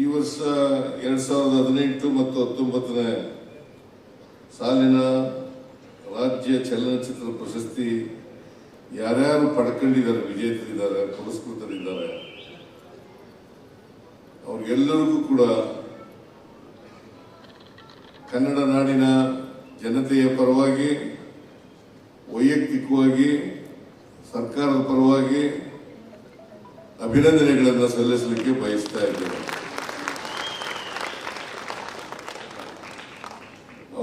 ಈ ವರ್ಷ ಎರಡ್ ಸಾವಿರದ ಹದಿನೆಂಟು ಮತ್ತು ಹತ್ತೊಂಬತ್ತನೇ ಸಾಲಿನ ರಾಜ್ಯ ಚಲನಚಿತ್ರ ಪ್ರಶಸ್ತಿ ಯಾರ್ಯಾರು ಪಡ್ಕೊಂಡಿದ್ದಾರೆ, ವಿಜೇತರಿದ್ದಾರೆ, ಪುರಸ್ಕೃತರಿದ್ದಾರೆ, ಅವ್ರಿಗೆಲ್ಲರಿಗೂ ಕೂಡ ಕನ್ನಡ ನಾಡಿನ ಜನತೆಯ ಪರವಾಗಿ, ವೈಯಕ್ತಿಕವಾಗಿ, ಸರ್ಕಾರದ ಪರವಾಗಿ ಅಭಿನಂದನೆಗಳನ್ನು ಸಲ್ಲಿಸಲಿಕ್ಕೆ ಬಯಸ್ತಾ ಇದ್ದೇನೆ.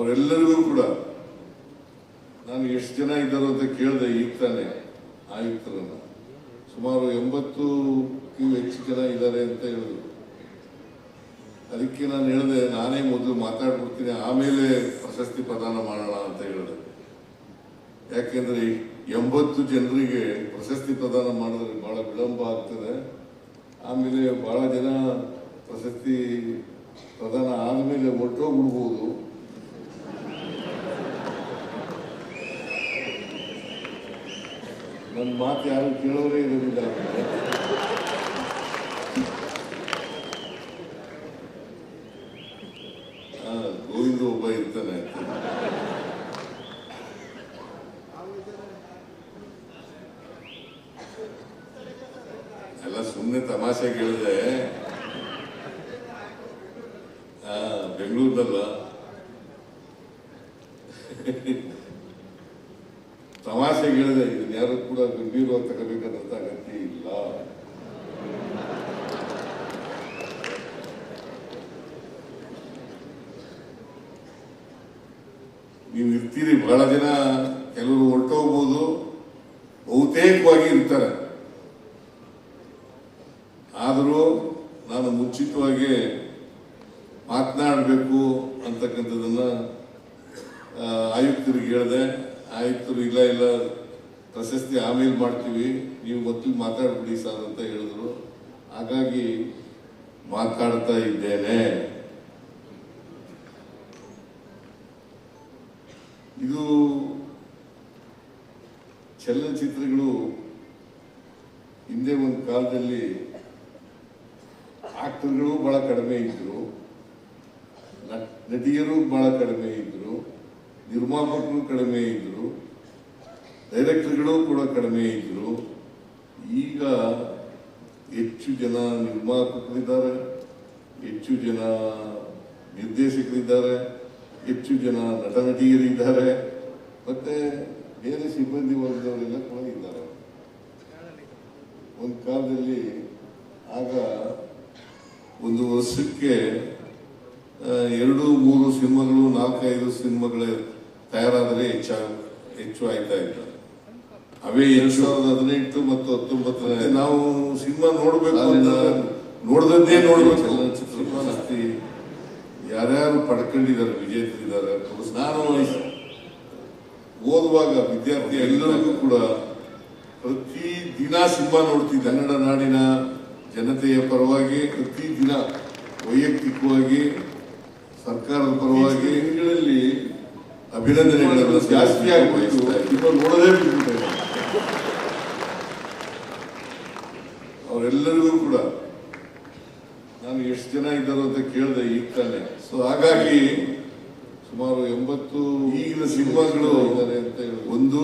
ಅವರೆಲ್ಲರಿಗೂ ಕೂಡ ನಾನು ಎಷ್ಟು ಜನ ಇದ್ದಾರೋ ಅಂತ ಕೇಳಿದೆ ಈಗ ತಾನೆ ಆಯುಕ್ತರನ್ನ. ಸುಮಾರು ಎಂಬತ್ತು ಹೆಚ್ಚು ಜನ ಇದ್ದಾರೆ ಅಂತ ಹೇಳಿದ್ರು. ಅದಕ್ಕೆ ನಾನು ಹೇಳಿದೆ, ನಾನೇ ಮೊದಲು ಮಾತಾಡ್ಬಿಡ್ತೀನಿ, ಆಮೇಲೆ ಪ್ರಶಸ್ತಿ ಪ್ರದಾನ ಮಾಡೋಣ ಅಂತ ಹೇಳಿದೆ. ಯಾಕೆಂದ್ರೆ ಎಂಬತ್ತು ಜನರಿಗೆ ಪ್ರಶಸ್ತಿ ಪ್ರದಾನ ಮಾಡಿದ್ರೆ ಬಹಳ ವಿಳಂಬ ಆಗ್ತದೆ. ಆಮೇಲೆ ಬಹಳ ಜನ ಪ್ರಶಸ್ತಿ ಪ್ರದಾನ ಆದಮೇಲೆ ಹೊರಟೋಗ್ಬಿಡ್ಬೋದು ನನ್ನ ಮಾತು ಯಾರು ಕೇಳೋರೇ ಇರೋದಿಲ್ಲ. ಗೋವಿಂದ ಒಬ್ಬ ಇರ್ತಾನೆ. ಎಲ್ಲ ಸುಮ್ಮನೆ ತಮಾಷೆಗೆ ಹೇಳಿದೆ ಆ ಬೆಂಗಳೂರಿನಲ್ಲ ತಮಾಷೆಗೆ ಹೇಳಿದೆ ಇದನ್ನ ಯಾರು ಕೂಡ ಗಂಭೀರವಾಗಿ ತಗೋಬೇಕಾದಂತ ಅಗತ್ಯ ಇಲ್ಲ ನೀವು ಇರ್ತೀರಿ, ಬಹಳ ಜನ ಎಲ್ಲರೂ ಹೊರಟೋಗ್ಬೋದು, ಬಹುತೇಕವಾಗಿ ಇರ್ತಾರೆ. ಆದರೂ ನಾನು ಮುಂಚಿತವಾಗಿ ಮಾತನಾಡಬೇಕು ಅಂತಕ್ಕಂಥದ್ದನ್ನ ಆಯುಕ್ತರಿಗೆ ಹೇಳಿದೆ. ಆಯುಕ್ತರು, ಇಲ್ಲ ಇಲ್ಲ, ಪ್ರಶಸ್ತಿ ಆಮೇಲೆ ಮಾಡ್ತೀವಿ, ನೀವು ಮೊದಲು ಮಾತಾಡ್ಬಿಡಿ ಸರ್ ಅಂತ ಹೇಳಿದ್ರು. ಹಾಗಾಗಿ ಮಾತಾಡ್ತಾ ಇದ್ದೇನೆ ಇದು ಚಲನಚಿತ್ರಗಳು ಹಿಂದೆ ಒಂದು ಕಾಲದಲ್ಲಿ ಆಕ್ಟರ್ಗಳು ಬಹಳ ಕಡಿಮೆ ನಟ್- ನಟಿಯರು ಬಹಳ ಕಡಿಮೆ ಇದ್ರು. ನಿರ್ಮಾಪಕರು ಕಡಿಮೆ ಇದ್ರು. ಡೈರೆಕ್ಟರ್ಗಳು ಕೂಡ ಕಡಿಮೆ ಇದ್ರು. ಈಗ ಹೆಚ್ಚು ಜನ ನಿರ್ಮಾಪಕರಿದ್ದಾರೆ, ಹೆಚ್ಚು ಜನ ನಿರ್ದೇಶಕರಿದ್ದಾರೆ, ಹೆಚ್ಚು ಜನ ನಟ ನಟಿಯರಿದ್ದಾರೆ ಮತ್ತೆ ಬೇರೆ ಸಿಬ್ಬಂದಿ ವರ್ಗದವರೆಲ್ಲ ಕೂಡ ಇದ್ದಾರೆ. ಒಂದು ಕಾಲದಲ್ಲಿ ಆಗ ಒಂದು ವರ್ಷಕ್ಕೆ ಎರಡು ಮೂರು ಸಿನಿಮಾಗಳು ನಾಲ್ಕೈದು ಸಿನಿಮಾಗಳ ತಯಾರಾದರೆ ಹೆಚ್ಚ ಹೆಚ್ಚು ಆಯ್ತಾ ಇತ್ತು ಅವೇ ಎರಡ್ ಸಾವಿರದ ಹದಿನೆಂಟು ಮತ್ತು ಹತ್ತೊಂಬತ್ತರ ನಾವು ಸಿನಿಮಾ ನೋಡಬೇಕು ಅಂತ ನೋಡ್ದದ್ದೇ ನೋಡ್ಬೇಕು. ಚಲನಚಿತ್ರ ಪ್ರಶಸ್ತಿ ಯಾರ್ಯಾರು ಪಡ್ಕೊಂಡಿದ್ದಾರೆ ವಿಜೇತರಿದ್ದಾರೆ ನಾನು ಓದುವಾಗ ವಿದ್ಯಾರ್ಥಿ ಎಲ್ಲರಿಗೂ ಕೂಡ ಪ್ರತಿ ದಿನ ಸಿನಿಮಾ ನೋಡ್ತಿದ್ದೆ. ಕನ್ನಡ ನಾಡಿನ ಜನತೆಯ ಪರವಾಗಿ ಪ್ರತಿ ದಿನ ವೈಯಕ್ತಿಕವಾಗಿ ಸರ್ಕಾರದ ಪರವಾಗಿ ತಿಂಗಳಲ್ಲಿ ಅಭಿನಂದನೆಗಳನ್ನು ಜಾಸ್ತಿ ಆಗಬೇಕು ಸಿನಿಮಾ ನೋಡೋದೇ ಬಿಟ್ಬಿಟ್ಟೆ ಅವರೆಲ್ಲರಿಗೂ ಕೂಡ ನಾನು ಎಷ್ಟು ಜನ ಇದ್ದಾರೋ ಅಂತ ಕೇಳಿದೆ ಈಗ ತಾನೆ. ಸೊ ಹಾಗಾಗಿ ಸುಮಾರು ಎಂಬತ್ತು ಈಗಿನ ಸಿನಿಮಾಗಳು ಇದ್ದಾರೆ ಅಂತ ಹೇಳಿ ಒಂದು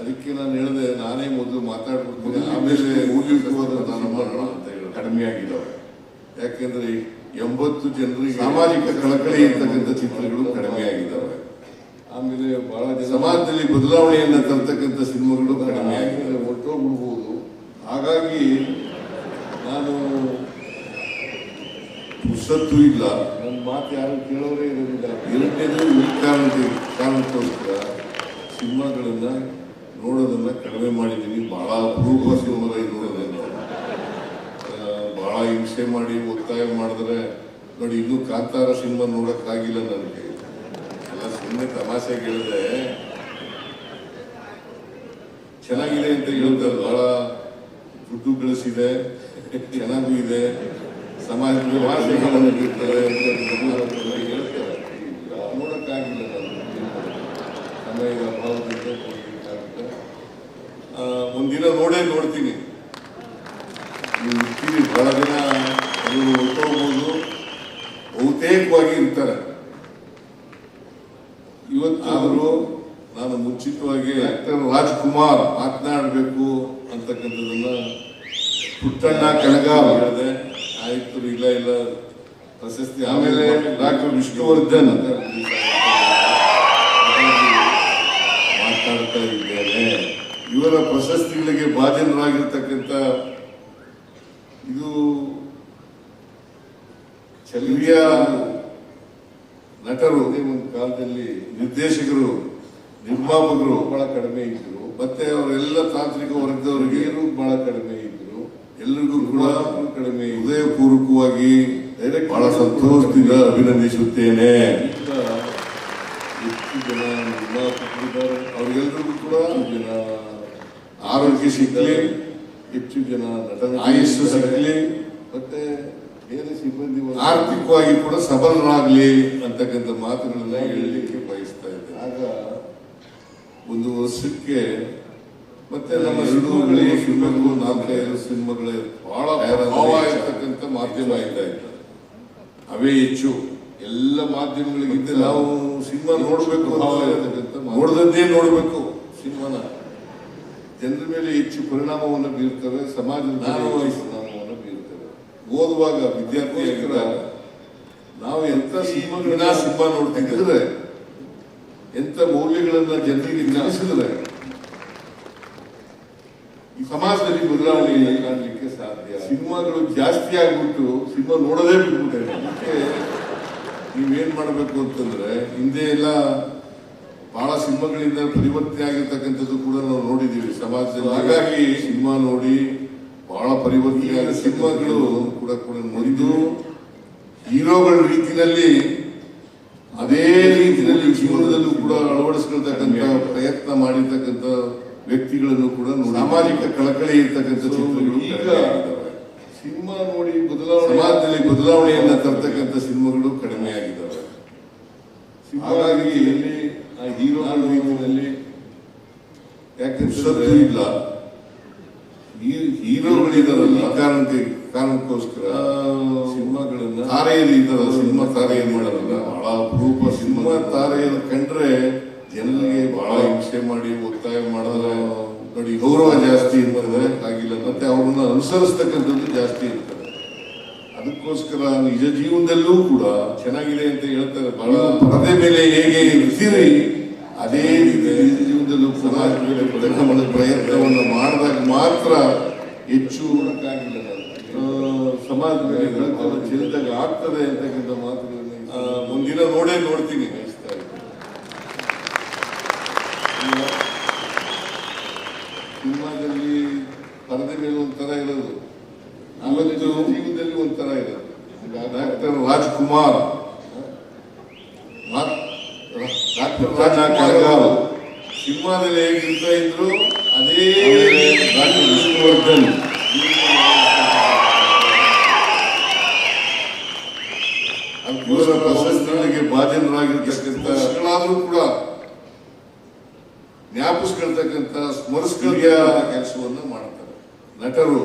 ಅದಕ್ಕೆ ನಾನು ಹೇಳಿದೆ ನಾನೇ ಮೊದಲು ಮಾತಾಡ್ಬಿಡ್ತೀನಿ ಆಮೇಲೆ ಊರ್ಲಿಕ್ಕೆ ದಾನ ಮಾಡೋಣ ಅಂತ ಹೇಳಿ ಕಡಿಮೆ ಆಗಿದ್ದಾವೆ ಯಾಕೆಂದ್ರೆ ಎಂಬತ್ತು ಜನರಿಗೆ ಸಾಮಾಜಿಕ ಕಳಕಳಿ ಇರ್ತಕ್ಕಂಥ ಚಿತ್ರಗಳು ಕಡಿಮೆ ಆಗಿದ್ದಾವೆ ಆಮೇಲೆ ಬಹಳ ಜನ ಸಮಾಜದಲ್ಲಿ ಬದಲಾವಣೆಯನ್ನ ತರ್ತಕ್ಕಂಥ ಸಿನಿಮಾಗಳು ಕಡಿಮೆ ಆಗಿದೆ ಬಿಡ್ಬೋದು ಹಾಗಾಗಿ ನಾನು ಪುಸ್ತತ್ತು ಇಲ್ಲ. ನನ್ನ ಮಾತು ಯಾರು ಕೇಳೋರೇ ಇರೋದಿಲ್ಲ. ಎರಡನೇದು ಈ ಕಾರಣಕ್ಕೆ ಕಾರಣಕ್ಕೋಸ್ಕರ ಸಿನಿಮಾಗಳನ್ನ ನೋಡೋದನ್ನ ಕಡಿಮೆ ಮಾಡಿದ್ದೀನಿ ಬಹಳ ಅಪರೂಪ ಸಿನಿಮಾ ನೋಡೋದನ್ನ ಭಾಳ ಬಹಳ ಹಿಂಸೆ ಮಾಡಿ ಒತ್ತಾಯ ಮಾಡಿದ್ರೆ, ನೋಡಿ, ಇನ್ನೂ ಕಾಂತಾರ ಸಿನಿಮಾ ನೋಡೋಕ್ಕಾಗಿಲ್ಲ ನನಗೆ. ಎಲ್ಲ ಸುಮ್ಮನೆ ತಮಾಷೆ ಹೇಳಿದೆ ಚೆನ್ನಾಗಿದೆ ಅಂತ ಹೇಳ್ತಾರೆ ಬಹಳ ದುಡ್ಡು ಗಳಿಸಿದೆ, ಚೆನ್ನಾಗೂ ಇದೆ ಇರ್ತಾರೆ ಅಂತ ಎಲ್ಲ ಹೇಳ್ತಾರೆ ನೋಡೋಕ್ಕಾಗಿಲ್ಲ ಸಮಯದ ಒಂದಿನ ನೋಡೇ ನೋಡ್ತೀನಿ. ಬಹಳ ದಿನ ನೀವು ಹೊರಟೋಗ್ಬೋದು ಬಹುತೇಕವಾಗಿ ಇರ್ತಾರೆ. ಇವತ್ತಾದರೂ ನಾನು ಮುಂಚಿತವಾಗಿ ಆಕ್ಟರ್ ರಾಜ್ಕುಮಾರ್ ಮಾತನಾಡಬೇಕು ಅಂತಕ್ಕಂಥದ್ದನ್ನ ಪುಟ್ಟಣ್ಣ ಕಣಗ ಹೇಳಿದೆ. ಆಯ್ತು, ಇಲ್ಲ ಇಲ್ಲ. ಪ್ರಶಸ್ತಿ ಆಮೇಲೆ ಡಾಕ್ಟರ್ ವಿಷ್ಣುವರ್ಧನ್ ಅಂತ ಇವರ ಪ್ರಶಸ್ತಿಗಳಿಗೆ ಭಾಜನರಾಗಿರ್ತಕ್ಕಂಥ ಇದು ಚಲಿಯ ನಟರು ಅದೇ ಒಂದು ಕಾಲದಲ್ಲಿ ನಿರ್ದೇಶಕರು ನಿರ್ಮಾಪಕರು ಬಹಳ ಕಡಿಮೆ ಇದ್ರು. ಮತ್ತೆ ಅವರೆಲ್ಲ ತಾಂತ್ರಿಕ ವರ್ಗದವರಿಗೆ ಬಹಳ ಕಡಿಮೆ ಇದ್ರು. ಎಲ್ಲರಿಗೂ ಕೂಡ ಕಡಿಮೆ ಹೃದಯಪೂರ್ವಕವಾಗಿ ಬಹಳ ಸಂತೋಷದಿಂದ ಅಭಿನಂದಿಸುತ್ತೇನೆ. ಹೆಚ್ಚು ಜನ ನಿರ್ಮಾಪಕರಿದ್ದಾರೆ. ಅವ್ರಿಗೆಲ್ಲರಿಗೂ ಕೂಡ ಜನ ಆರೋಗ್ಯ ಸಿಗಲಿ ಹೆಚ್ಚು ಜನ ನಟನ ಆಯುಷ್ಯ ಸಿಗಲಿ ಮತ್ತೆ ಬೇರೆ ಸಿಬ್ಬಂದಿ ಆರ್ಥಿಕವಾಗಿ ಕೂಡ ಸಬಲರಾಗಲಿ ಅಂತಕ್ಕಂಥ ಮಾತುಗಳನ್ನ ಹೇಳಲಿಕ್ಕೆ ಬಯಸ್ತಾ ಇದ್ದೆ ಆಗ ಒಂದು ವರ್ಷಕ್ಕೆ ಮತ್ತೆ ನಮ್ಮ ಸಿನಿಮಾಗಳು ಸಿನಿಮಾಗಳು ನಾಲ್ಕೈದು ಸಿನಿಮಾಗಳೇ ಬಹಳ ಪ್ರಭಾವ ಇರ್ತಕ್ಕಂಥ ಮಾಧ್ಯಮ ಆಯ್ತಾ ಇತ್ತು ಅವೇ ಹೆಚ್ಚು. ಎಲ್ಲ ಮಾಧ್ಯಮಗಳಿಗಿಂತ ನಾವು ಸಿನಿಮಾ ನೋಡ್ಬೇಕು ನೋಡ್ದದ್ದೇ ನೋಡಬೇಕು ಸಿನಿಮಾನ. ಜನರ ಮೇಲೆ ಹೆಚ್ಚು ಪರಿಣಾಮವನ್ನು ಬೀರ್ತವೆ ಸಮಾಜದ ಪರಿಣಾಮವನ್ನು ಬೀರ್ತವೆ ಓದುವಾಗ ವಿದ್ಯಾರ್ಥಿಗಳ ನಾವು ಎಂತ ಸಿನಿಮಾ ಸಿನಿಮಾ ನೋಡ್ತಿದ್ರೆ ಎಂತ ಮೌಲ್ಯಗಳನ್ನ ಜನರಿಗೆ ಜ್ಞಾಪಿಸಿದ್ರೆ ಈ ಸಮಾಜದಲ್ಲಿ ಬದಲಾವಣೆ ಕಾಣಲಿಕ್ಕೆ ಸಾಧ್ಯ. ಸಿನಿಮಾಗಳು ಜಾಸ್ತಿ ಆಗ್ಬಿಟ್ಟು ಸಿನಿಮಾ ನೋಡೋದೇ ಬಿಟ್ಬಿಟ್ಟೆ ಅದಕ್ಕೆ ನೀವೇನ್ ಮಾಡಬೇಕು ಅಂತಂದ್ರೆ ಹಿಂದೆ ಎಲ್ಲ ಬಹಳ ಸಿನಿಮಾಗಳಿಂದ ಪರಿವರ್ತನೆ ಆಗಿರ್ತಕ್ಕಂಥದ್ದು ಕೂಡ ನಾವು ನೋಡಿದ್ದೀವಿ. ಸಮಾಜದಲ್ಲಿ ಹಾಗಾಗಿ ಸಿನಿಮಾ ನೋಡಿ ಬಹಳ ಪರಿವರ್ತನೆ ಸಿನಿಮಾಗಳು ಕೂಡ ಕೂಡ ನೋಡಿದ್ದು. ಹೀರೋಗಳ ರೀತಿಯಲ್ಲಿ ಅದೇ ರೀತಿಯಲ್ಲಿ ಜೀವನದಲ್ಲೂ ಕೂಡ ಅಳವಡಿಸ್ಕೊಳ್ತಕ್ಕಂಥ ಪ್ರಯತ್ನ ಮಾಡಿರ್ತಕ್ಕಂಥ ವ್ಯಕ್ತಿಗಳನ್ನು ಕೂಡ ಸಾಮಾಜಿಕ ಕಳಕಳಿ ಇರ್ತಕ್ಕಂಥ ಸಿನಿಮಾ ನೋಡಿ ಬದಲಾವಣೆ ಸಮಾಜದಲ್ಲಿ ಬದಲಾವಣೆಯನ್ನ ತರ್ತಕ್ಕಂಥ ಸಿನಿಮಾಗಳು ಕಡಿಮೆ ಆಗಿದ್ದಾವೆ. ಹಾಗಾಗಿ ಹೀರೋಗಳ ರೀತಿಯಲ್ಲಿ ಯಾಕಂದ್ರೆ ಇಲ್ಲ ಈ- ಹೀರೋಗಳಿದಾರಲ್ಲ ಕಾರಣಕ್ಕೆ ಕಾರಣಕ್ಕೋಸ್ಕರ ಸಿನಿಮಾಗಳನ್ನ ತಾರೆಯಲ್ಲಿ ಇದ್ದಾರ ಸಿನಿಮಾ ತಾರೆ ಏನ್ ಮಾಡೋದಲ್ಲ ಬಹಳ ಅಪರೂಪ ಸಿನಿಮಾ. ತಾರೆಯನ್ನು ಕಂಡ್ರೆ ಜನರಿಗೆ ಬಹಳ ಹಿಂಸೆ ಮಾಡಿ ಒತ್ತಾಯ ಮಾಡಿದ್ರೆ ನೋಡಿ ಗೌರವ ಜಾಸ್ತಿ ಅಂತಂದ್ರೆ ಆಗಿಲ್ಲ ಮತ್ತೆ ಅವ್ರನ್ನ ಅನುಸರಿಸ್ತಕ್ಕಂಥದ್ದು ಜಾಸ್ತಿ ಇರ್ತದೆ. ಅದಕ್ಕೋಸ್ಕರ ನಿಜ ಜೀವನದಲ್ಲೂ ಕೂಡ ಚೆನ್ನಾಗಿದೆ ಅಂತ ಹೇಳ್ತಾರೆ. ಬಹಳ ಪರದೆ ಮೇಲೆ ಹೇಗೆ ಇರ್ತೀರಿ ಅದೇ ರೀತಿ ನಿಜ ಜೀವನದಲ್ಲೂ ಸಮಾಜ ಮೇಲೆ ಮಾಡಲು ಪ್ರಯತ್ನವನ್ನು ಮಾಡಿದಾಗ ಮಾತ್ರ ಹೆಚ್ಚು ಆ, ಸಮಾಜದ ಮೇಲೆ ಆಗ್ತದೆ ಅಂತಕ್ಕಂಥ ಮಾತುಗಳನ್ನು ಮುಂದಿನ ನೋಡೇ ನೋಡ್ತೀನಿ. ಸಿನಿಮಾದಲ್ಲಿ ಪರದೆ ಮೇಲೆ ಒಂಥರ ಇರೋದು ಅವತ್ತು ಜೀವನದಲ್ಲಿ ಒಂಥರ ಇರೋದು ಡಾಕ್ಟರ್ ರಾಜ್ಕುಮಾರ್ ಸಿನಿಮಾದಲ್ಲಿ ಹೇಗಿರ್ತಾ ಇದ್ರು? ಅದೇ ಡಾಕ್ಟರ್ ವಿಷ್ಣುವರ್ಧನ್ ಇವರ ಪ್ರಶಸ್ತಿಗಳಿಗೆ ಭಾಜನರಾಗಿರ್ತಕ್ಕಂಥ ವರ್ಷಗಳಾದ್ರೂ ಕೂಡ ಜ್ಞಾಪಿಸ್ಕೊಳ್ತಕ್ಕಂಥ ಸ್ಮರಿಸ್ಕೊಳ್ಳಿಯ ಕೆಲಸವನ್ನು ಮಾಡ್ತಾರೆ. ನಟರು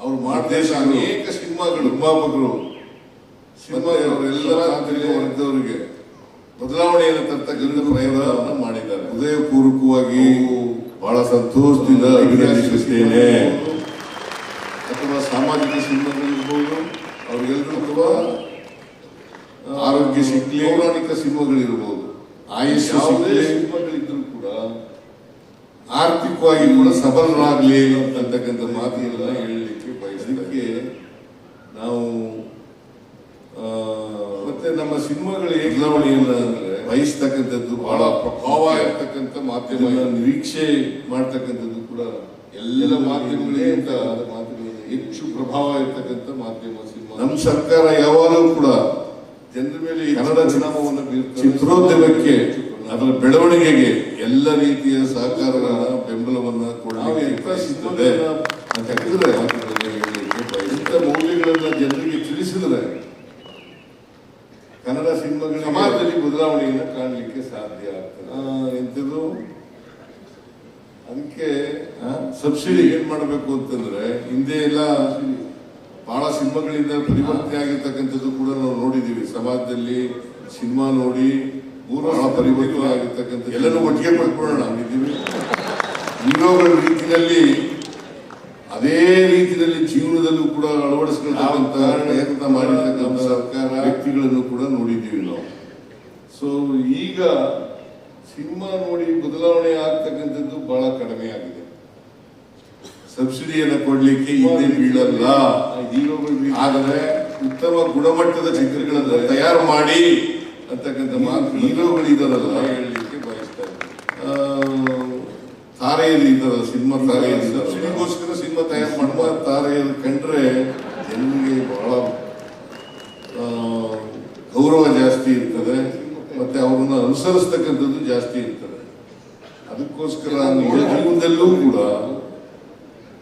ಅವರು ಮಾಡಿದ ಅನೇಕ ಸಿನಿಮಾಗಳು ನಿರ್ಮಾಪಕರು ವರ್ಗದವರಿಗೆ ಬದಲಾವಣೆಯನ್ನು ತರ್ತಕ್ಕಂಥ ಪ್ರಯತ್ನವನ್ನು ಮಾಡಿದ್ದಾರೆ. ಹೃದಯಪೂರ್ವಕವಾಗಿ ಬಹಳ ಸಂತೋಷದಿಂದ ಅಭಿನಂದಿಸುತ್ತೇನೆ ಅಥವಾ ಸಾಮಾಜಿಕ ಸಿಂಹಗಳಿರ್ಬೋದು ಅವರಿಗೆಲ್ಲರೂ ಅಥವಾ ಆರೋಗ್ಯ ಸಿಗ್ಲಿ ಪೌರಾಣಿಕ ಸಿಂಹಗಳಿರ್ಬೋದು ಆಯುಷ್ಯ ಸಿಗ್ಲಿ ಸಿನಿಮಾಗಳಿದ್ರು ಕೂಡ ಆರ್ಥಿಕವಾಗಿ ಕೂಡ ಸಬಲರಾಗಲಿ ಅಂತಕ್ಕಂಥ ಮಾತುಗಳನ್ನ ಹೇಳಲಿಕ್ಕೆ ಬಯಸಲಿಕ್ಕೆ ನಾವು ನಮ್ಮ ಸಿನಿಮಾಗಳ ಬದಲಾವಣೆಯನ್ನ ವಹಿಸ್ತಕ್ಕಂಥದ್ದು ಬಹಳ ಪ್ರಭಾವ ಇರ್ತಕ್ಕಂಥ ಮಾಧ್ಯಮ ನಿರೀಕ್ಷೆ ಮಾಡ್ತಕ್ಕಂಥದ್ದು ಕೂಡ ಎಲ್ಲ ಅಂತ ಮಾಧ್ಯಮಗಳಲ್ಲಿ ಹೆಚ್ಚು ಪ್ರಭಾವ ಇರ್ತಕ್ಕಂಥ ಮಾಧ್ಯಮ ಸಿನಿಮಾ. ನಮ್ಮ ಸರ್ಕಾರ ಯಾವಾಗಲೂ ಕೂಡ ಜನರ ಮೇಲೆ ಕನ್ನಡ ಜನಾಮವನ್ನು ಬೀರ್ತದೆ ಚಿತ್ರೋದ್ಯಮಕ್ಕೆ ಅದರ ಬೆಳವಣಿಗೆಗೆ ಎಲ್ಲ ರೀತಿಯ ಸಹಕಾರ ಬೆಂಬಲವನ್ನ ಕೊಡಲಿಕ್ಕೆ ಅಂತ ಹೇಳಿದ್ರೆ ಇಂಥ ಮೌಲ್ಯಗಳನ್ನ ಜನರಿಗೆ ತಿಳಿಸಿದ್ರೆ ಕನ್ನಡ ಸಿನಿಮಾಗಳ ಸಮಾಜದಲ್ಲಿ ಬದಲಾವಣೆಯನ್ನು ಕಾಣಲಿಕ್ಕೆ ಸಾಧ್ಯ ಆಗ್ತದೆ. ಆ, ಎಂಥದ್ದು? ಅದಕ್ಕೆ ಸಬ್ಸಿಡಿ ಏನ್ ಮಾಡಬೇಕು ಅಂತಂದ್ರೆ ಹಿಂದೆ ಎಲ್ಲ ಬಹಳ ಸಿನಿಮಾಗಳಿಂದ ಪರಿವರ್ತನೆ ಆಗಿರ್ತಕ್ಕಂಥದ್ದು ಕೂಡ ನಾವು ನೋಡಿದೀವಿ. ಸಮಾಜದಲ್ಲಿ ಸಿನಿಮಾ ನೋಡಿ ಪೂರ್ವ ಪರಿವರ್ತನೆ ಆಗಿರ್ತಕ್ಕಂಥ ಎಲ್ಲರೂ ಒಟ್ಟಿಗೆ ಪಡ್ಕೊಳ್ಳೋಣ. ಹೀರೋಗಳ ರೀತಿಯಲ್ಲಿ ಅದೇ ರೀತಿಯಲ್ಲಿ ಜೀವನದಲ್ಲೂ ಕೂಡ ಅಳವಡಿಸ್ಕೊಳ್ತಕ್ಕಂಥ ಪ್ರಯತ್ನ ಮಾಡಿರ್ತಕ್ಕಂಥ ಸರ್ಕಾರ ವ್ಯಕ್ತಿಗಳನ್ನು ಕೂಡ ನೋಡಿದ್ದೀವಿ ನಾವು. ಸೊ ಈಗ ಸಿನಿಮಾ ನೋಡಿ ಬದಲಾವಣೆ ಆಗ್ತಕ್ಕಂಥದ್ದು ಬಹಳ ಕಡಿಮೆ ಆಗಿದೆ. ಸಬ್ಸಿಡಿಯನ್ನು ಕೊಡ್ಲಿಕ್ಕೆ ಹಿಂದೆ ಬೀಳಲ್ಲ. ಆದರೆ ಉತ್ತಮ ಗುಣಮಟ್ಟದ ಚಿತ್ರಗಳನ್ನು ತಯಾರು ಮಾಡಿ ಅಂತಕ್ಕಂಥ ಮಾತು ಹೀರೋಗಳಿದಾರಲ್ಲ ಹೇಳಲಿಕ್ಕೆ ಬಯಸ್ತಾ ತಾರೆಯಲ್ಲಿ ಇದ್ದಾರಲ್ಲ ಸಿನಿಮಾ ತಾರೆಯಲ್ಲಿ ಸಬ್ಸಿಡಿಗೋಸ್ಕರ ಸಿನಿಮಾ ತಯಾರು ಮಾಡುವ ತಾರೆಯರು ಕಂಡ್ರೆ ಜನರಿಗೆ ಬಹಳ ಗೌರವ ಜಾಸ್ತಿ ಇರ್ತದೆ ಮತ್ತೆ ಅವ್ರನ್ನ ಅನುಸರಿಸ್ತಕ್ಕಂಥದ್ದು ಜಾಸ್ತಿ ಇರ್ತದೆ. ಅದಕ್ಕೋಸ್ಕರ ನೀವು ಜೀವನದಲ್ಲೂ ಕೂಡ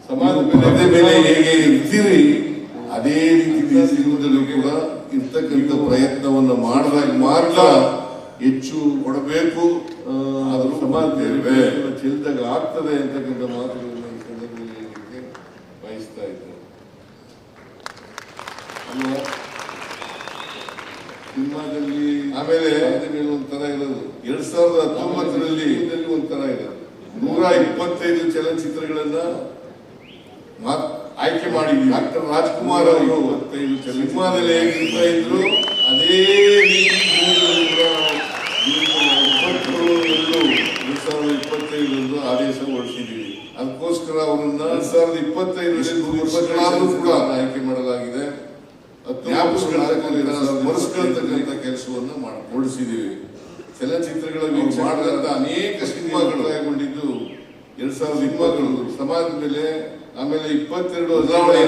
ಸಮಾಜದ ಮೇಲೆ ಹೇಗೆ ಇರ್ತೀರಿ ಅದೇ ರೀತಿ ಜೀವನದಲ್ಲೂ ಕೂಡ ಇರ್ತಕ್ಕಂಥ ಪ್ರಯತ್ನವನ್ನು ಮಾಡಿದಾಗ ಮಾತ್ರ ಹೆಚ್ಚು ಕೊಡಬೇಕು ಆ, ಸಮಾಜ ಚೆಲ್ದಾಗ ಆಗ್ತದೆ ಅಂತಕ್ಕಂಥ ಮಾತುಗಳನ್ನ ಈ ಸಂದರ್ಭದಲ್ಲಿ ಹೇಳಲಿಕ್ಕೆ ಬಯಸ್ತಾ ಇದ್ದೇನೆ ಅಲ್ವಾ ಸಿನಿಮಾದಲ್ಲಿ ಆಮೇಲೆ ಮೇಲೆ ಒಂಥರ ಇರೋದು. ಎರಡ್ ಸಾವಿರದ ಹತ್ತೊಂಬತ್ತರಲ್ಲಿ ಒಂಥರ ಇರೋದು ನೂರ ಇಪ್ಪತ್ತೈದು ಚಲನಚಿತ್ರಗಳನ್ನ ಆಯ್ಕೆ ಮಾಡಿದ್ವಿ. ಡಾಕ್ಟರ್ ರಾಜ್ಕುಮಾರ್ ಅವರು ಸಿನಿಮಾದಲ್ಲಿ ಹೇಗಿರ್ತಾ ಇದ್ರು ಅದೇ ರೀತಿ ಎರಡು ಸಾವಿರದ ಇಪ್ಪತ್ತೈದರಂದು ಆದೇಶ ಹೊರಡಿಸಿದ್ದೀವಿ. ಅದಕ್ಕೋಸ್ಕರ ಅವರನ್ನ ಎರಡ್ ಸಾವಿರದ ಇಪ್ಪತ್ತೈದು ಕೂಡ ಆಯ್ಕೆ ಮಾಡಲಾಗಿದೆ. ಮರೆಸ್ಕೊಳ್ತಕ್ಕಂಥ ಕೆಲಸವನ್ನ ಮಾಡಿ ಮೂಡಿಸಿದೀವಿ ಚಲನಚಿತ್ರಗಳ ಮಾಡಿದಂತ ಅನೇಕ ಸಿನಿಮಾಗಳು. ಕೈಗೊಂಡಿದ್ದು ಎರಡ್ ಸಾವಿರದ ಸಿನಿಮಾಗಳು. ಸಮಾಜದ ಮೇಲೆ ಆಮೇಲೆ ಇಪ್ಪತ್ತೆರಡು ಬದಲಾವಣೆ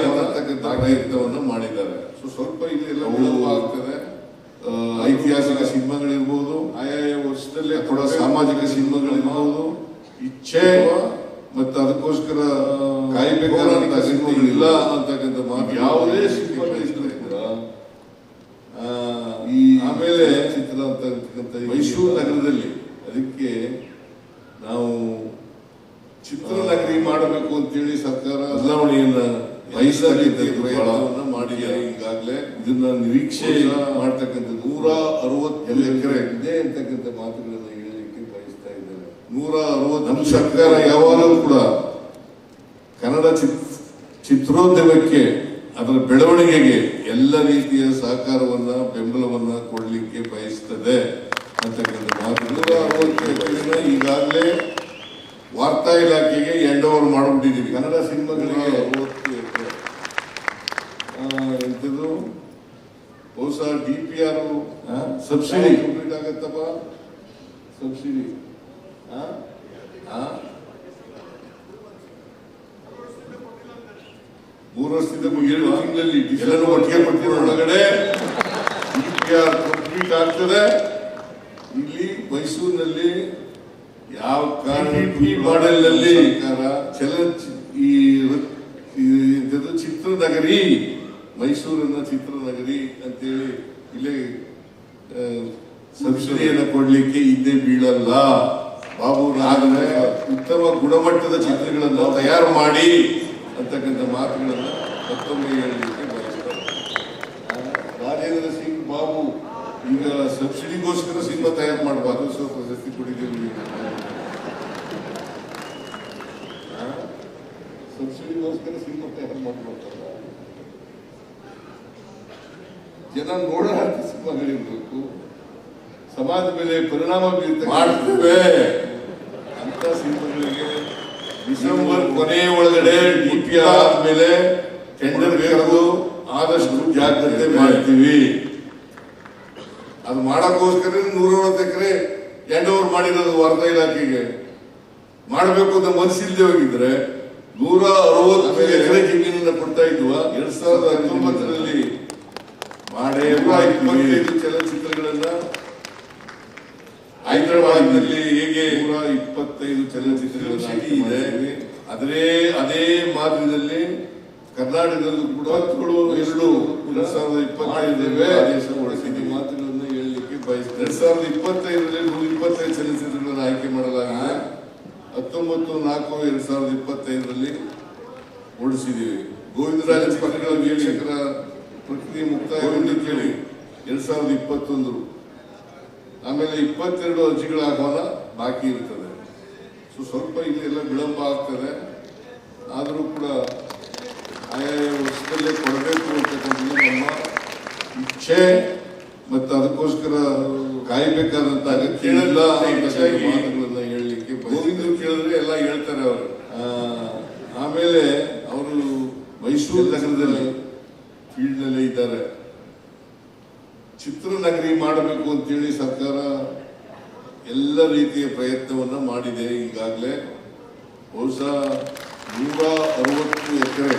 ಪ್ರಯತ್ನವನ್ನು ಮಾಡಿದ್ದಾರೆ. ಸೊ ಸ್ವಲ್ಪ ಇದೆಲ್ಲ ವಿಳಂಬ ಆಗ್ತದೆ. ಐತಿಹಾಸಿಕ ಸಿನಿಮಾಗಳಿರ್ಬೋದು. ಆಯಾಯ ವರ್ಷದಲ್ಲೇ ಕೂಡ ಸಾಮಾಜಿಕ ಸಿನಿಮಾಗಳಿರ್ಬೋದು. ಇಚ್ಛೆ ಮತ್ತು ಅದಕ್ಕೋಸ್ಕರ ಕಾಯ್ಬೇಕಾದಂತ ಸಿನಿಮಾಗಳಿಲ್ಲ ಅಂತಕ್ಕಂಥ ಮಾತು ಯಾವುದೇ ಸಿನಿಮಾಗಳಿದ್ರು ಕೂಡ ಆ, ಚಿತ್ರ ಮೈಸೂರು ನಗರದಲ್ಲಿ. ಅದಕ್ಕೆ ನಾವು ಚಿತ್ರನಗರಿ ಮಾಡಬೇಕು ಅಂತೇಳಿ ಸರ್ಕಾರ ಬದಲಾವಣೆಯನ್ನ ಮಾಡಿ ಈಗಾಗಲೇ ಇದನ್ನ ನಿರೀಕ್ಷೆ ಮಾಡ್ತಕ್ಕಂಥ ನೂರ ಅರವತ್ತೆಲ್ಲ ಎಕರೆ ಇದೆ ಅಂತಕ್ಕಂಥ ಮಾತುಗಳನ್ನ ಹೇಳಲಿಕ್ಕೆ ಬಯಸ್ತಾ ಇದ್ದಾರೆ. ನೂರ ಅರವತ್ತು ನಮ್ಮ ಸರ್ಕಾರ ಯಾವಾಗಲೂ ಕೂಡ ಕನ್ನಡ ಚಿತ್ ಚಿತ್ರೋದ್ಯಮಕ್ಕೆ ಅದರ ಬೆಳವಣಿಗೆಗೆ ಎಲ್ಲ ರೀತಿಯ ಸಹಕಾರವನ್ನ ಬೆಂಬಲವನ್ನ ಕೊಡಲಿಕ್ಕೆ ಬಯಸ್ತದೆ ಅಂತಕ್ಕಂಥ ಮಾತು ಈಗಾಗಲೇ ವಾರ್ತಾ ಇಲಾಖೆಗೆ ಎಂಡ್ ಓವರ್ ಮಾಡಿಬಿಟ್ಟಿದ್ದೀವಿ. ಕನ್ನಡ ಸಿನಿಮಾಗಳಿಗೆ. ಅರವತ್ತು ಎಕರೆ ಆ, ಎಂಥದ್ದು ಬಹುಶಃ D P R subsidy. Complete ಆಗತ್ತಪ್ಪ? Subsidy? ಮೂರು ವರ್ಷದಿಂದ ಮುಗಿಯಲು ತಿಂಗಳಲ್ಲಿ ಎಲ್ಲರೂ ಒಟ್ಟಿಗೆ ಕೊಟ್ಟಿರೋ ಒಳಗಡೆ ಡಿಪಿಆರ್ ಕಂಪ್ಲೀಟ್ ಆಗ್ತದೆ ಇಲ್ಲಿ ಮೈಸೂರಿನಲ್ಲಿ ಯಾವ ಕಾರಣಕ್ಕೂ ಈ ಮಾಡೆಲ್ನಲ್ಲಿ ಚಲ ಈ ಚಿತ್ರನಗರಿ ಮೈಸೂರನ್ನ ಚಿತ್ರನಗರಿ ಅಂತೇಳಿ ಇಲ್ಲಿ ಆ, ಸಬ್ಸಿಡಿಯನ್ನು ಕೊಡ್ಲಿಕ್ಕೆ ಹಿಂದೆ ಬೀಳಲ್ಲ. ಬಾಬು ಆದರೆ ಉತ್ತಮ ಗುಣಮಟ್ಟದ ಚಿತ್ರಗಳನ್ನು ತಯಾರು ಮಾಡಿ ಅಂತಕ್ಕಂಥ ಮಾತುಗಳನ್ನು ಮತ್ತೊಮ್ಮೆ ಹೇಳಲಿಕ್ಕೆ ಬಯಸ್ತಾರೆ ಆ, ರಾಜೇಂದ್ರ ಸಿಂಗ್ ಬಾಬು ಈಗ ಸಬ್ಸಿಡಿಗೋಸ್ಕರ ಸಿನಿಮಾ ತಯಾರು ಮಾಡಬಾರ್ದು ಸೊ ಪ್ರಶಸ್ತಿ ಕೊಡಿದ್ದೀವಿ ಸಬ್ಸಿಡಿಗೋಸ್ಕರ ಸಿನಿಮಾ ತಯಾರು ಮಾಡ್ಬೇಕಲ್ಲ. ಜನ ನೋಡೋ ಸಿನಿಮಾಗಳಿರ್ಬೇಕು ಸಮಾಜ ಮೇಲೆ ಪರಿಣಾಮ ಬೀರ್ತ ಮಾಡ್ತೇವೆ. ಅಂತ ಸಿನಿಮಾಗಳಿಗೆ ಡಿಸೆಂಬರ್ ಕೊನೆಯ ಒಳಗಡೆ ಡಿಪಿ ಆದ್ಮೇಲೆ ಟೆಂಡರ್ ಬೇಕು. ಆದಷ್ಟು ಜಾಗ್ರತೆ ಮಾಡ್ತೀವಿ. ಅದು ಮಾಡಕ್ಕೋಸ್ಕರ ನೂರ ಅರವತ್ತು ಎಕರೆ ಎಂಡ್ ಓವರ್ ಮಾಡಿರೋದು ವಾರ್ತಾ ಇಲಾಖೆಗೆ. ಮಾಡಬೇಕು ಅಂತ ಮನಸ್ಸಿಲ್ಲದೆ ಹೋಗಿದ್ರೆ ನೂರ ಅರವತ್ತು ಎಕರೆ ಜಮೀನನ್ನ ಕೊಡ್ತಾ ಇದ್ವ? ಎರಡ್ ಸಾವಿರದ ಹತ್ತೊಂಬತ್ತರಲ್ಲಿ. ಮಾಡೇ ಇಪ್ಪತ್ತೈದು ಚಲನಚಿತ್ರಗಳನ್ನ ಹೈದರಾಬಾದ್ನಲ್ಲಿ ಹೇಗೆ ನೂರ ಇಪ್ಪತ್ತೈದು ಚಲನಚಿತ್ರಗಳ ಇದೆ. ಅದೇ ಅದೇ ಮಾದರಿಯಲ್ಲಿ ಕರ್ನಾಟಕದಲ್ಲೂ ಕೂಡ ಎರಡು ಎರಡ್ ಸಾವಿರದ ಇಪ್ಪತ್ತೈದವೇ ಆದೇಶ ಹೊರಡಿಸಿದ ಮಾತುಗಳನ್ನು ಹೇಳಲಿಕ್ಕೆ ಬಯಸ್ತೇನೆ ಎರಡ್ ಸಾವಿರದ ಇಪ್ಪತ್ತೈದರಲ್ಲಿ ನೂರ ಇಪ್ಪತ್ತೈದು ಚಲನಚಿತ್ರಗಳನ್ನು ಆಯ್ಕೆ ಮಾಡಲಾಗಿದೆ. ಹತ್ತೊಂಬತ್ತು ನಾಲ್ಕು ಎರಡ್ ಸಾವಿರದ ಇಪ್ಪತ್ತೈದರಲ್ಲಿ ಓಡಿಸಿದ್ದೀವಿ. ಗೋವಿಂದರಾಜ ಪಕ್ಕದ ವೀಕ್ಷಕರ ಪ್ರಕ್ರಿಯೆ ಮುಕ್ತಾಯಗೊಂಡು ಕೇಳಿ. ಎರಡ್ ಸಾವಿರದ ಇಪ್ಪತ್ತೊಂದು. ಆಮೇಲೆ ಇಪ್ಪತ್ತೆರಡು ಅರ್ಜಿಗಳ ಆಹ್ವಾನ ಬಾಕಿ ಇರ್ತದೆ. ಸೊ ಸ್ವಲ್ಪ ಇಲ್ಲೆಲ್ಲ ವಿಳಂಬ ಆಗ್ತದೆ. ಆದರೂ ಕೂಡ ಆಯಾ ವರ್ಷದಲ್ಲೇ ಕೊಡಬೇಕು ಅಂತಕ್ಕಂಥದ್ದು ನಮ್ಮ ಇಚ್ಛೆ. ಮತ್ತು ಅದಕ್ಕೋಸ್ಕರ ಕಾಯಬೇಕಾದಂತ ಅಗತ್ಯ ಇಲ್ಲ ಹೆಚ್ಚಾಗಿ ಮಾತುಗಳನ್ನ ಹೇಳಲಿಕ್ಕೆ ಗೋವಿಂದ ಕೇಳಿದ್ರೆ ಎಲ್ಲ ಹೇಳ್ತಾರೆ ಅವರು. ಆಮೇಲೆ ಅವರು ಮೈಸೂರು ನಗರದಲ್ಲಿ ಫೀಲ್ಡ್ ನಲ್ಲೇ ಇದ್ದಾರೆ. ಚಿತ್ರನಗರಿ ಮಾಡಬೇಕು ಅಂತೇಳಿ ಸರ್ಕಾರ ಎಲ್ಲ ರೀತಿಯ ಪ್ರಯತ್ನವನ್ನ ಮಾಡಿದೆ ಈಗಾಗಲೇ. ಬಹುಶಃ ನೂರ ಅರವತ್ತು ಎಕರೆ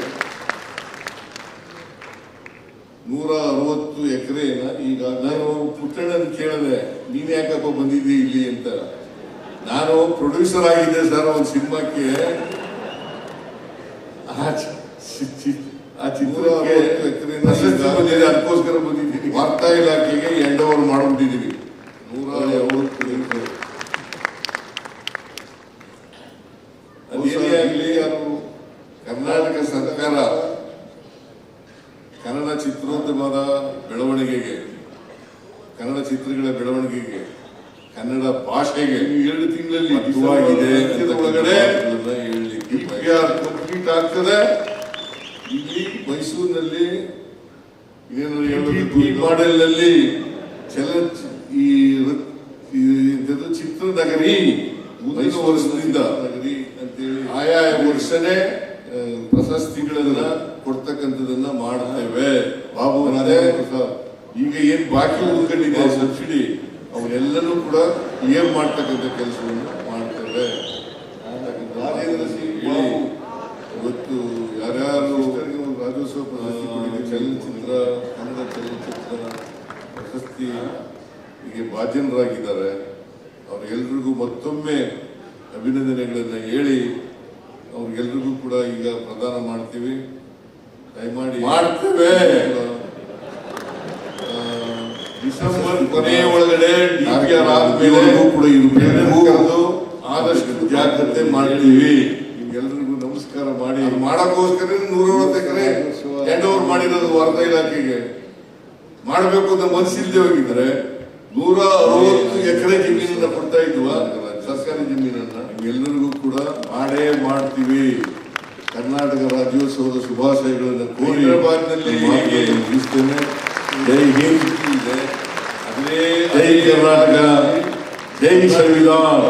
ನೂರ ಅರವತ್ತು ಎಕರೆನ ಈಗ ನಾನು ಪುಟ್ಟಣ್ಣನ ಕೇಳಿದೆ ನೀನು ಯಾಕಪ್ಪ ಬಂದಿದ್ದಿ ಇಲ್ಲಿ ಅಂತ. ನಾನು ಪ್ರೊಡ್ಯೂಸರ್ ಆಗಿದ್ದೆ ಸರ್ ಒಂದು ಸಿನಿಮಾಕ್ಕೆ. ಆ ಚಿತ್ರಕ್ಕೆ ಅದಕ್ಕೋಸ್ಕರ ಬಂದಿದ್ದೀನಿ. ವಾರ್ತಾ ಇಲಾಖೆಗೆ ಎಂಡ್ ಓವರ್ ಮಾಡ್ಬಿಟ್ಟಿದೀವಿ ನೂರ ಅರವತ್ತು ಎಕರೆ ಅದೇನೇ ಆಗಲಿ ಯಾರು ಕರ್ನಾಟಕ ಸರ್ಕಾರ ಕನ್ನಡ ಚಿತ್ರೋದ್ಯಮದ ಬೆಳವಣಿಗೆಗೆ ಕನ್ನಡ ಚಿತ್ರಗಳ ಬೆಳವಣಿಗೆಗೆ ಕನ್ನಡ ಭಾಷೆಗೆ ಎರಡು ತಿಂಗಳಲ್ಲಿ ಒಳಗಡೆ ಕಂಪ್ಲೀಟ್ ಆಗ್ತದೆ. ಇಲ್ಲಿ ಮೈಸೂರಿನಲ್ಲಿ ಏನೋ ಹೇಳಬೇಕು ಈ ಮಾಡೆಲ್ನಲ್ಲಿ ಚಲ ಈ ಚಿತ್ರನಗರಿ ಮುಂದಿನ ವರ್ಷದಿಂದ ನಗರಿ ಅಂತೇಳಿ ಆಯಾ ವರ್ಷನೇ ಪ್ರಶಸ್ತಿಗಳನ್ನ ಕೊಡ್ತಕ್ಕಂಥದನ್ನ ಮಾಡ್ತೇವೆ. ಬಾಬು ಅದೇ ಈಗ ಏನ್ ಬಾಕಿ ಉಳ್ಕೊಂಡಿದೆ ಸಬ್ಸಿಡಿ ಅವರೆಲ್ಲರೂ ಕೂಡ ಏನ್ ಮಾಡ್ತಕ್ಕಂಥ ಕೆಲಸವನ್ನು ಮಾಡ್ತಾರೆ. ರಾಜೇಂದ್ರ ಸಿಂಗ್ ಬಾಬು. ಇವತ್ತು ಯಾರ್ಯಾರು ರಾಜ್ಯೋತ್ಸವ ಚಲನಚಿತ್ರ ಕನ್ನಡ ಚಲನಚಿತ್ರ ಪ್ರಶಸ್ತಿ ಹೀಗೆ ಭಾಜನರಾಗಿದ್ದಾರೆ ಅವ್ರಿಗೆಲ್ರಿಗೂ ಮತ್ತೊಮ್ಮೆ ಅಭಿನಂದನೆಗಳನ್ನ ಹೇಳಿ ಅವ್ರಿಗೆಲ್ರಿಗೂ ಕೂಡ ಈಗ ಪ್ರದಾನ ಮಾಡ್ತೀವಿ ದಯಮಾಡಿ ಮಾಡ್ತೇವೆ ಡಿಸೆಂಬರ್ ಕೊನೆಯ ಒಳಗಡೆ DPR ಆದ್ಮೇಲೆ ಕೂಡ ಇರಬೇಕು ಆದಷ್ಟು ಜಾಗ್ರತೆ ಮಾಡ್ತೀವಿ ನಿಮ್ಗೆಲ್ರಿಗೂ ನಮಸ್ಕಾರ ಮಾಡಿ ಅದು ಮಾಡಕ್ಕೋಸ್ಕರ ನೂರವತ್ತು ಎಕರೆ ಹ್ಯಾಂಡ್ ಓವರ್ ಮಾಡಿರೋದು ವಾರ್ತಾ ಇಲಾಖೆಗೆ ಮಾಡಬೇಕು ಅಂತ ಮನಸ್ಸಿಲ್ಲದೆ ಹೋಗಿದ್ರೆ ನೂರ ಅರವತ್ತು ಎಕರೆ ಜಮೀನನ್ನ ಕೊಡ್ತಾ ಇದ್ವಾ ಸರ್ಕಾರಿ ಜಮೀನನ್ನ ಎಲ್ಲರಿಗೂ ಕೂಡ ಮಾಡೇ ಮಾಡ್ತೀವಿ. ಕರ್ನಾಟಕ ರಾಜ್ಯೋತ್ಸವದ ಶುಭಾಶಯಗಳನ್ನು ಕೋರಿ ಮುಗಿಸ್ತೇನೆ. ಜೈ ಹಿಂದ್ ಇದೆ. ಅದೇ ಜೈ ಕರ್ನಾಟಕ. ಜೈ ಸಂವಿಧಾನ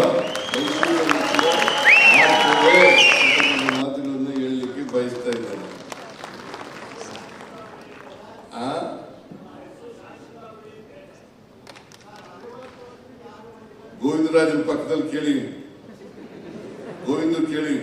ಮಾತುಗಳನ್ನ ಹೇಳಲಿಕ್ಕೆ ಬಯಸ್ತಾ ಇದ್ದೇನೆ ಆ ಗೋವಿಂದರಾಜನ ಪಕ್ಕದಲ್ಲಿ ಕೇಳಿ ಗೋವಿಂದ ಕೇಳಿ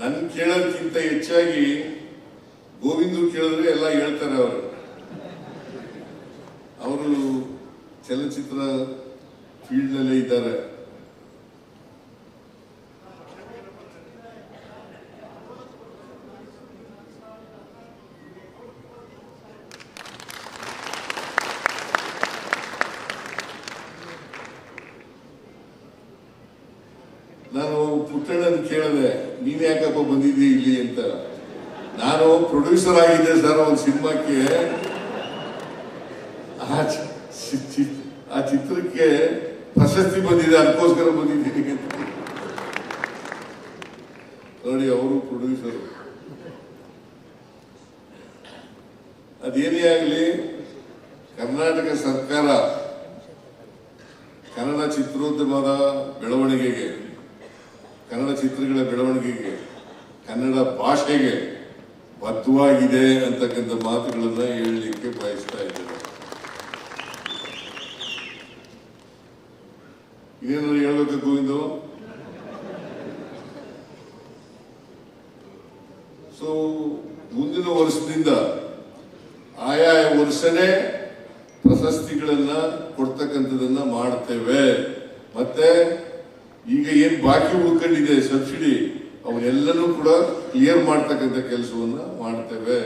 ನನ್ ಕೇಳೋದಕ್ಕಿಂತ ಹೆಚ್ಚಾಗಿ ಗೋವಿಂದ್ರು ಕೇಳಿದ್ರೆ ಎಲ್ಲ ಹೇಳ್ತಾರೆ ಅವರು ಅವರು ಚಲನಚಿತ್ರ ಫೀಲ್ಡ್ ನಲ್ಲೇ ಇದ್ದಾರೆ ನಾನು ಪುಟ್ಟಣ್ಣನ ಕೇಳಿದೆ, ನೀನ್ ಯಾಕಪ್ಪ ಬಂದಿದ್ದಿ ಇಲ್ಲಿ ಅಂತ. ನಾನು ಪ್ರೊಡ್ಯೂಸರ್ ಆಗಿದ್ದೆ ಸರ್ ಒಂದು ಸಿನಿಮಾಕ್ಕೆ. ಆ ಚಿತ್ರಕ್ಕೆ ಪ್ರಶಸ್ತಿ ಬಂದಿದೆ, ಅದಕ್ಕೋಸ್ಕರ ಬಂದಿದ್ದೀನಿ ಅಂತ. ನೋಡಿ, ಅವರು ಪ್ರೊಡ್ಯೂಸರ್ ಅದೇನೇ ಆಗಲಿ, ಕರ್ನಾಟಕ ಸರ್ಕಾರ ಕನ್ನಡ ಚಿತ್ರೋದ್ಯಮದ ಬೆಳವಣಿಗೆಗೆ ಕನ್ನಡ ಚಿತ್ರಗಳ ಬೆಳವಣಿಗೆಗೆ, ಕನ್ನಡ ಭಾಷೆಗೆ ಬದ್ಧವಾಗಿದೆ ಅಂತಕ್ಕಂಥ ಮಾತುಗಳನ್ನ ಹೇಳಲಿಕ್ಕೆ ಬಯಸ್ತಾ ಇದ್ದೇನೆ. ಇನ್ನೇನು ಹೇಳಬೇಕು ಗೋವಿಂದು ಸೊ ಮುಂದಿನ ವರ್ಷದಿಂದ ಆಯಾ ವರ್ಷನೇ ಪ್ರಶಸ್ತಿಗಳನ್ನ ಕೊಡ್ತಕ್ಕಂಥದನ್ನ ಮಾಡ್ತೇವೆ. ಮತ್ತೆ ಈಗ ಏನ್ ಬಾಕಿ ಉಳ್ಕೊಂಡಿದೆ ಸಬ್ಸಿಡಿ ಅವನ್ನೆಲ್ಲನೂ ಕೂಡ ಕ್ಲಿಯರ್ ಮಾಡ್ತಕ್ಕಂಥ ಕೆಲಸವನ್ನ ಮಾಡ್ತೇವೆ.